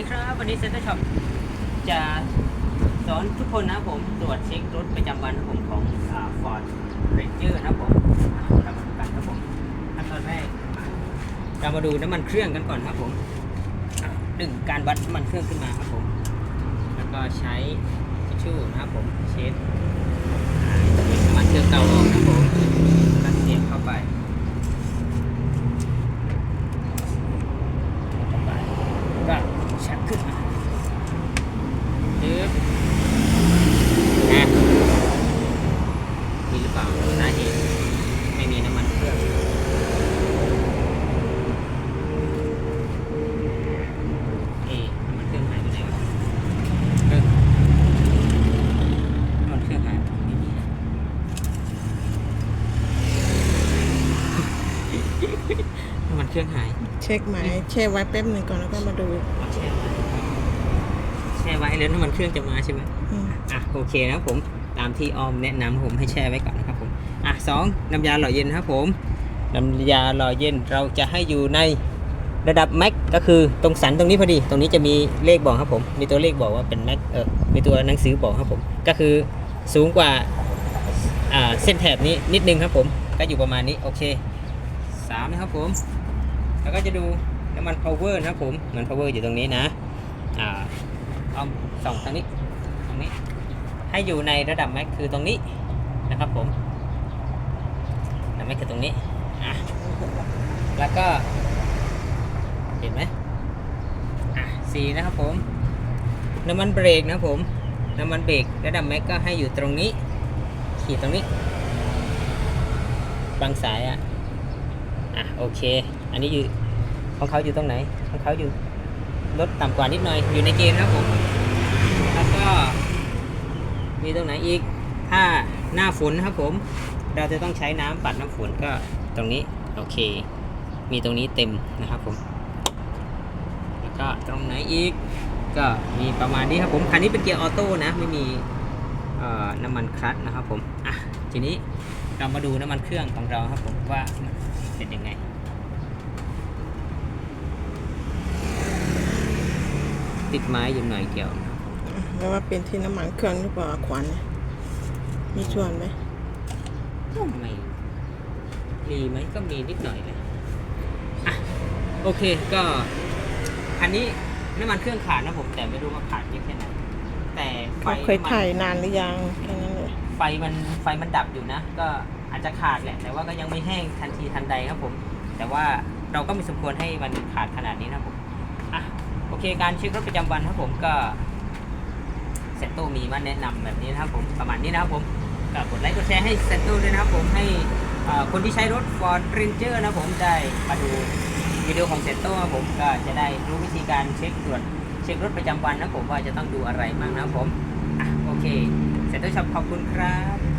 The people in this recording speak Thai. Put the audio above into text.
ดีครับ วันนี้เซ็นเตอร์ช็อปจะสอนทุกคนนะผมตรวจเช็ครถประจำวันของผมของฟอร์ดเรนเจอร์นะผมเรามาดูกันครับผมขั้นตอนแรกเรามาดูน้ำมันเครื่องกันก่อนครับผมอะหนึ่งการวัดน้ำมันเครื่องขึ้นมาครับผม แล้วก็ใช้ทิชชู่นะครับผมเช็ดน้ำมันเครื่องเก่าออกนะผมแล้วเสียบเข้าไป เข้าไปก็ชักขึ้นมาปึ๊บนะมีห รือเปล่าสาเหตุไม่มีน้ำมันเครื่องเอ๊ะน้ำมันเครื่องหายไปไหนวะเออน้ำมันเครื่องหายไม่มีน้ำมันเครื่องหาย เช็คไหมแช่ไว้แป๊บหนึ่งก่อนแล้วก็มาดู เอาแช่ไว้แช่ไว้แล้วน้ำมันเครื่องจะมาใช่ไหมอืม อะโอเคนะครับผม ตามที่ออมแนะนำผมให้แช่ไว้ก่อนนะครับผมอะสองน้ำยาหล่อเย็นครับผมน้ำยาหล่อเย็นเราจะให้อยู่ในระดับแม็กก็คือตรงสันตรงนี้พอดี ตรงนี้จะมีเลขบอกครับผม มีตัวเลขบอกว่าเป็นแม็กเออมีตัวหนังสือบอกครับผม ก็คือสูงกว่าเส้นแถบนี้นิดนึงครับผม ก็อยู่ประมาณนี้โอเคสามนะครับผม แล้วก็จะดูน้ำมัน power นะครับผมน้ำมัน power อยู่ตรงนี้นะอ่าเอาส่องทางนี้ตรงนี้ ให้อยู่ในระดับแม็กคือตรงนี้นะครับผมระดับแม็กคือตรงนี้อะแล้วก็เห็นไหมอะสีนะครับผมน้ำมันเบรกนะครับผมน้ำมันเบรกระดับแม็กก็ให้อยู่ตรงนี้ ขีดตรงนี้บางสายอะอะโอเค อันนี้อยู่ของเขาอยู่ตรงไหนของเขาอยู่ลดต่ำกว่านิดหน่อยอยู่ในเกณฑ์ครับผมแล้วก็ มีตรงไหนอีก ถ้าหน้าฝนครับผม เราจะต้องใช้น้ำปัดน้ำฝนก็ตรงนี้โอเค มีตรงนี้เต็มนะครับผม แล้วก็ตรงไหนอีก ก็มีประมาณนี้ครับผมคันนี้เป็นเกียร์ออโต้นะไม่มีน้ำมันคลัตนะครับผม อะ ทีนี้เรามาดูน้ำมันเครื่องของเราครับผมว่าเป็นยังไง ติดไม้อยู่หน่อยเดียว แล้วว่าเป็นที่น้ำมันเครื่องหรือเปล่าขวัญมีส่วนไหมก็ไม่มีไหมก็มีนิดหน่อยเลยอะโอเคก็ อันนี้น้ำมันเครื่องขาดนะผมแต่ไม่รู้ว่าขาดเยอะแค่ไหนแต่ไฟเขาเคยถ่ายนานหรือยังแค่นั้นเลยไฟมันไฟมันดับอยู่นะ ก็อาจจะขาดแหละ แต่ว่าก็ยังไม่แห้งทันทีทันใดครับผม แต่ว่าเราก็ไม่สมควรให้มันขาดขนาดนี้นะครับผมอะโอเคการเช็ครถประจำวันครับผมก็ เซนโตมีมาแนะนำแบบนี้นะครับผมประมาณนี้นะครับผมก็กดไลค์กดแชร์ให้เซนโตด้วยนะครับผมให้คนที่ใช้รถ Ford Ranger นะครับผมได้มาดูวิดีโอของเซนโตครับผมก็จะได้รู้วิธีการเช็คตรวจเช็ครถประจำวันนะครับผมว่าจะต้องดูอะไรบ้างนะครับผมอะโอเคเซนโตชอปขอบคุณครับ